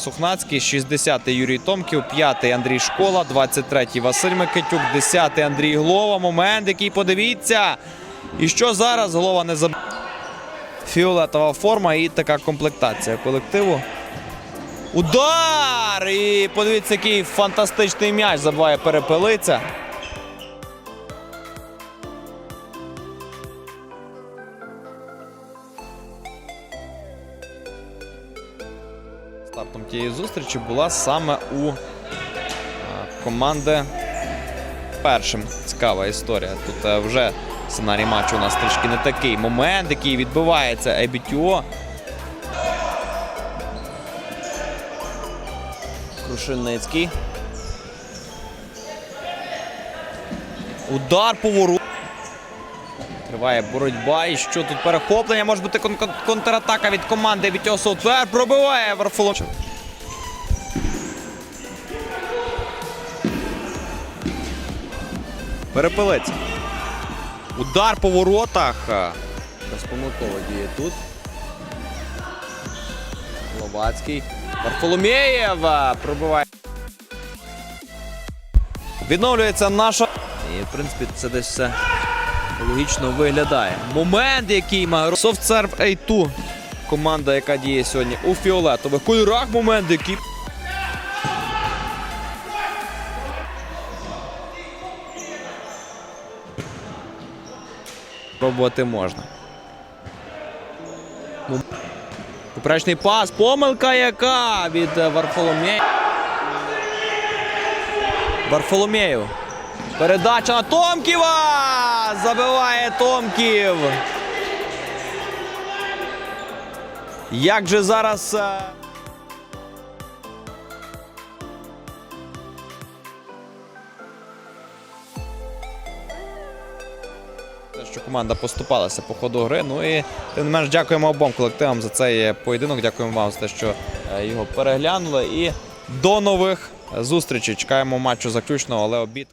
Сухнацький, 60-й Юрій Томків, 5-й Андрій Школа, 23-й Василь Микитюк, 10-й Андрій Глова. Момент, який подивіться. І що зараз голова не заб... Фіолетова форма і така комплектація колективу. Удар! І подивіться, який фантастичний м'яч забиває перепелиця. Стартом тієї зустрічі була саме у е, команди першим. Цікава історія. Тут е, вже сценарій матчу у нас трішки не такий. Момент, який відбивається Ебітюо. Крушельницький. Удар поворот. Триває боротьба. І що тут перехоплення? Може бути кон- кон- контратака від команди Вітьо Софтвер. Пробиває Варфолом. Перепилець. Удар по воротах. Безпомилково діє тут. Ловацький. Варфоломєєв пробиває. Відновлюється наша. І, в принципі, це десь все логічно виглядає. Момент, який має SoftServe A2. Команда, яка діє сьогодні у фіолетових кольорах. Момент, який. Пробувати можна. Поперечний пас. Помилка яка від е, Варфоломєєва. Варфоломєєв. Передача на Томківа! Забиває Томків. Як же зараз. е, Що команда поступалася по ходу гри. Ну і тим не менш дякуємо обом колективам за цей поєдинок. Дякуємо вам за те, що е, його переглянули. І до нових зустрічей. Чекаємо матчу заключного, але обід.